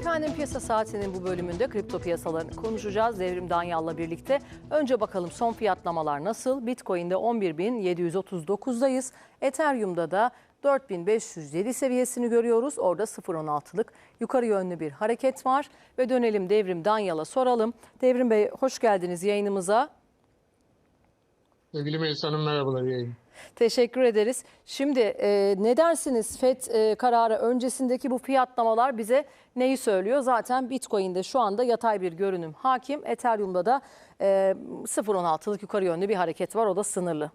Efendim piyasa saatinin bu bölümünde kripto piyasalarını konuşacağız Devrim Danyal'la birlikte. Önce bakalım son fiyatlamalar nasıl? Bitcoin'de 11.739'dayız. Ethereum'da da 4507 seviyesini görüyoruz. Orada 0.16'lık yukarı yönlü bir hareket var. Ve dönelim Devrim Danyal'a soralım. Devrim Bey hoş geldiniz yayınımıza. Sevgili Melis Hanım merhabalar yayın. Teşekkür ederiz. Şimdi e, ne dersiniz FED e, kararı öncesindeki bu fiyatlamalar bize neyi söylüyor? Zaten Bitcoin'de şu anda yatay bir görünüm hakim. Ethereum'da da e, 0.16'lık yukarı yönlü bir hareket var. O da sınırlı.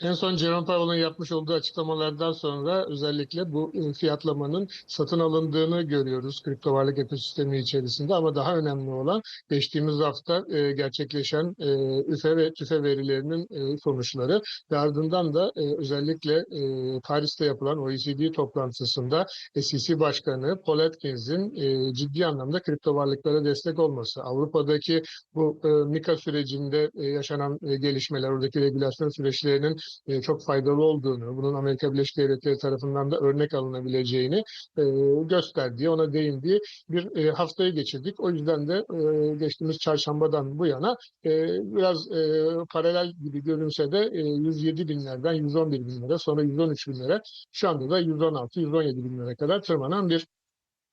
En son Jerome Powell'ın yapmış olduğu açıklamalardan sonra özellikle bu e, fiyatlamanın satın alındığını görüyoruz kripto varlık ekosistemi içerisinde. Ama daha önemli olan geçtiğimiz hafta e, gerçekleşen e, üfe ve tüfe verilerinin e, sonuçları ve ardından da e, özellikle e, Paris'te yapılan OECD toplantısında SEC Başkanı Paul Atkins'in e, ciddi anlamda kripto varlıklara destek olması, Avrupa'daki bu e, MiCA sürecinde e, yaşanan e, gelişmeler, oradaki regülasyon süreçlerinin e, çok faydalı olduğunu, bunun Amerika Birleşik Devletleri tarafından da örnek alınabileceğini e, gösterdiği, ona değindiği bir e, haftayı geçirdik. O yüzden de e, geçtiğimiz çarşambadan bu yana e, biraz e, paralel gibi görünse de e, 107 binlerden 111 binlere, sonra 113 binlere, şu anda da 116-117 binlere kadar tırmanan bir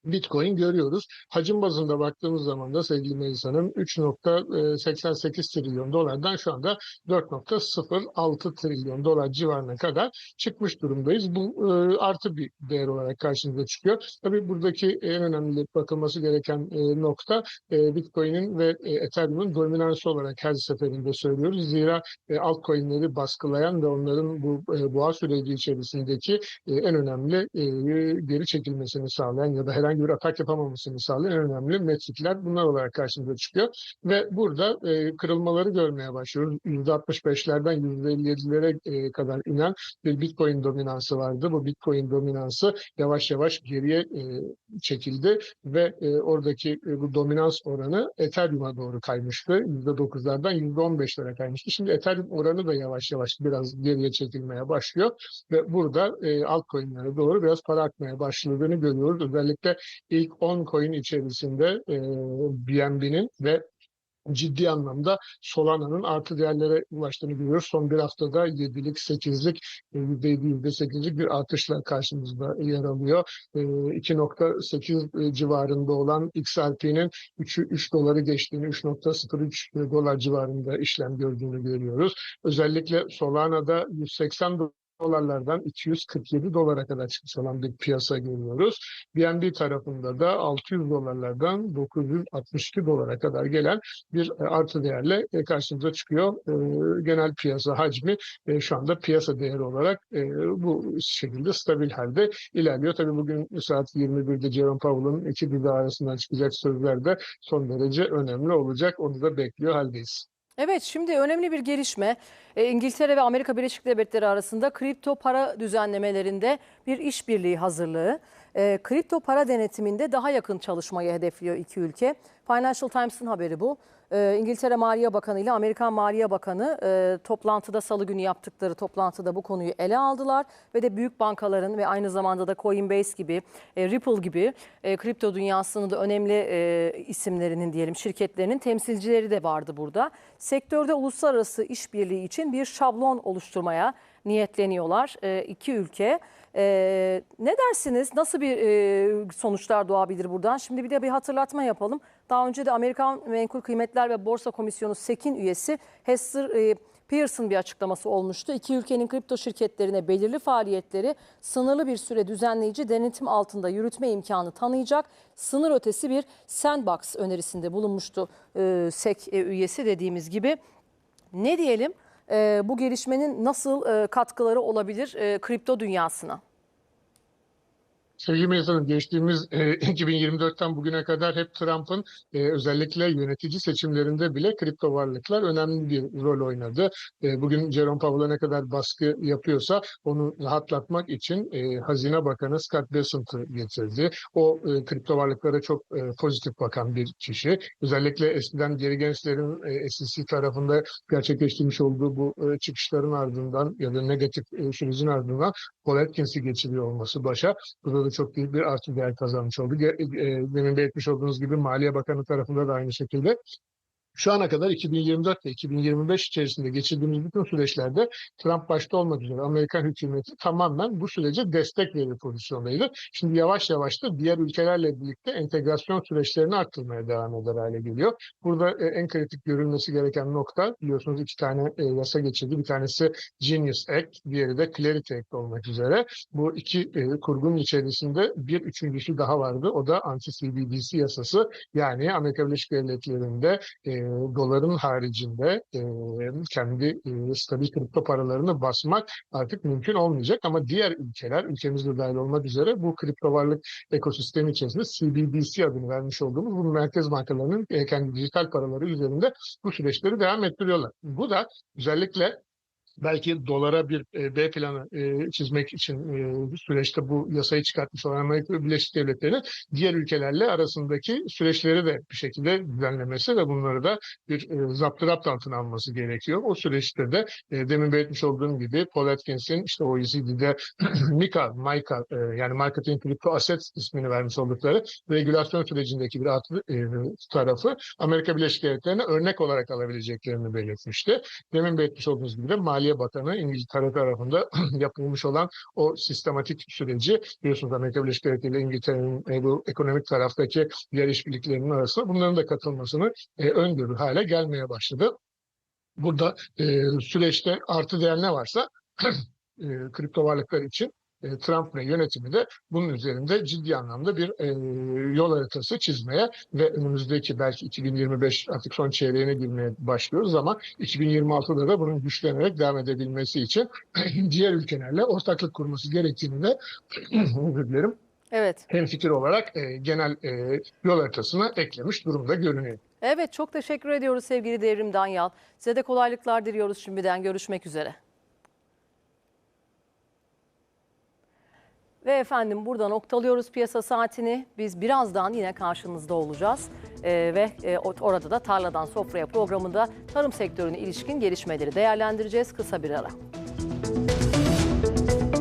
Bitcoin görüyoruz. Hacim bazında baktığımız zaman da sevgili Melis Hanım 3.88 trilyon dolardan şu anda 4.06 trilyon dolar civarına kadar çıkmış durumdayız. Bu e, artı bir değer olarak karşımıza çıkıyor. Tabii buradaki en önemli bakılması gereken e, nokta e, Bitcoin'in ve e, Ethereum'un dominansı olarak her seferinde söylüyoruz. Zira e, altcoin'leri baskılayan ve onların bu e, boğa süreci içerisindeki e, en önemli e, geri çekilmesini sağlayan ya da herhangi bir atak yapamamasını sağlayan önemli metrikler bunlar olarak karşımıza çıkıyor. Ve burada e, kırılmaları görmeye başlıyoruz. %65'lerden %57'lere e, kadar inen bir Bitcoin dominansı vardı. Bu Bitcoin dominansı yavaş yavaş geriye e, çekildi ve e, oradaki e, bu dominans oranı Ethereum'a doğru kaymıştı. %9'lardan %15'lere kaymıştı. Şimdi Ethereum oranı da yavaş yavaş biraz geriye çekilmeye başlıyor ve burada e, altcoin'lere doğru biraz para akmaya başladığını görüyoruz. Özellikle ilk 10 coin içerisinde e, BNB'nin ve ciddi anlamda Solana'nın artı değerlere ulaştığını görüyoruz. Son bir haftada 7'lik, 8'lik, %7, %8'lik bir artışla karşımızda yer alıyor. E, 2.8 civarında olan XRP'nin 3'ü 3 doları geçtiğini, 3.03 dolar civarında işlem gördüğünü görüyoruz. Özellikle Solana'da 180 dolarlardan 247 dolara kadar çıkmış olan bir piyasa görüyoruz. BNB tarafında da 600 dolarlardan 962 dolara kadar gelen bir e, artı değerle e, karşımıza çıkıyor. E, Genel piyasa hacmi şu anda piyasa değeri olarak bu şekilde stabil halde ilerliyor. Tabii bugün saat 21'de Jerome Powell'ın iki dili arasından çıkacak sözler de son derece önemli olacak. Onu da bekliyor haldeyiz. Evet şimdi önemli bir gelişme. E, İngiltere ve Amerika Birleşik Devletleri arasında kripto para düzenlemelerinde bir işbirliği hazırlığı. E, kripto para denetiminde daha yakın çalışmayı hedefliyor iki ülke. Financial Times'ın haberi bu. E, İngiltere Maliye Bakanı ile Amerikan Maliye Bakanı e, toplantıda salı günü yaptıkları toplantıda bu konuyu ele aldılar ve de büyük bankaların ve aynı zamanda da Coinbase gibi, e, Ripple gibi e, kripto dünyasının da önemli e, isimlerinin diyelim şirketlerinin temsilcileri de vardı burada. Sektörde uluslararası işbirliği için bir şablon oluşturmaya niyetleniyorlar e, iki ülke. E, ne dersiniz? Nasıl bir e, sonuçlar doğabilir buradan? Şimdi bir de bir hatırlatma yapalım. Daha önce de Amerikan Menkul Kıymetler ve Borsa Komisyonu SEC'in üyesi Hester e, Pearson bir açıklaması olmuştu. İki ülkenin kripto şirketlerine belirli faaliyetleri sınırlı bir süre düzenleyici denetim altında yürütme imkanı tanıyacak sınır ötesi bir sandbox önerisinde bulunmuştu e, SEC üyesi dediğimiz gibi. Ne diyelim bu gelişmenin nasıl e, katkıları olabilir e, kripto dünyasına? Sevgili Hanım, geçtiğimiz e, 2024'ten bugüne kadar hep Trump'ın e, özellikle yönetici seçimlerinde bile kripto varlıklar önemli bir rol oynadı. E, bugün Jerome Powell'a ne kadar baskı yapıyorsa onu rahatlatmak için e, Hazine Bakanı Scott Bessent'ı getirdi. O e, kripto varlıklara çok e, pozitif bakan bir kişi. Özellikle eskiden geri gençlerin e, SEC tarafında gerçekleştirmiş olduğu bu e, çıkışların ardından ya da negatif e, sürecin ardından Paul Atkins'i geçiriyor olması başa. Burada da da çok büyük bir artı değer kazanmış oldu. Ge- e, Demin belirtmiş olduğunuz gibi Maliye Bakanı tarafında da aynı şekilde. Şu ana kadar 2024 ve 2025 içerisinde geçirdiğimiz bütün süreçlerde Trump başta olmak üzere Amerikan hükümeti tamamen bu sürece destek verir pozisyondaydı. Şimdi yavaş yavaş da diğer ülkelerle birlikte entegrasyon süreçlerini arttırmaya devam eder hale geliyor. Burada e, en kritik görülmesi gereken nokta biliyorsunuz iki tane e, yasa geçirdi. Bir tanesi Genius Act, diğeri de Clarity Act olmak üzere. Bu iki e, kurgunun içerisinde bir üçüncüsü daha vardı. O da anti-CBDC yasası. Yani Amerika Birleşik Devletleri'nde e, doların haricinde e, kendi e, stabil kripto paralarını basmak artık mümkün olmayacak. Ama diğer ülkeler, ülkemizde dahil olmak üzere bu kripto varlık ekosistemi içerisinde CBDC adını vermiş olduğumuz bu merkez bankalarının e, kendi dijital paraları üzerinde bu süreçleri devam ettiriyorlar. Bu da özellikle belki dolara bir e, B planı e, çizmek için e, süreçte bu yasayı çıkartmış olan Amerika Birleşik Devletleri'nin diğer ülkelerle arasındaki süreçleri de bir şekilde düzenlemesi ve bunları da bir e, zaptırapt altına alması gerekiyor. O süreçte de demin belirtmiş olduğum gibi Paul Atkins'in işte OECD'de MiCA, MiCA yani Marketing Crypto Assets ismini vermiş oldukları regülasyon sürecindeki bir e, tarafı Amerika Birleşik Devletleri'ne örnek olarak alabileceklerini belirtmişti. Demin belirtmiş olduğunuz gibi de Maliye Bakanı İngiltere tarafında yapılmış olan o sistematik süreci biliyorsunuz Amerika Birleşik Devletleri ile İngiltere'nin e, bu ekonomik taraftaki diğer işbirliklerinin arasında bunların da katılmasını e, öngörü hale gelmeye başladı. Burada e, süreçte artı değer ne varsa e, kripto varlıklar için e, Trump ve yönetimi de bunun üzerinde ciddi anlamda bir e, yol haritası çizmeye ve önümüzdeki belki 2025 artık son çeyreğine girmeye başlıyoruz ama 2026'da da bunun güçlenerek devam edebilmesi için diğer ülkelerle ortaklık kurması gerektiğini de özür dilerim Evet. hem fikir olarak e, genel e, yol haritasına eklemiş durumda görünüyor. Evet çok teşekkür ediyoruz sevgili Devrim Danyal. Size de kolaylıklar diliyoruz şimdiden. Görüşmek üzere. Ve efendim burada noktalıyoruz piyasa saatini. Biz birazdan yine karşınızda olacağız. Ee, ve e, orada da Tarladan Sofraya programında tarım sektörüne ilişkin gelişmeleri değerlendireceğiz. Kısa bir ara.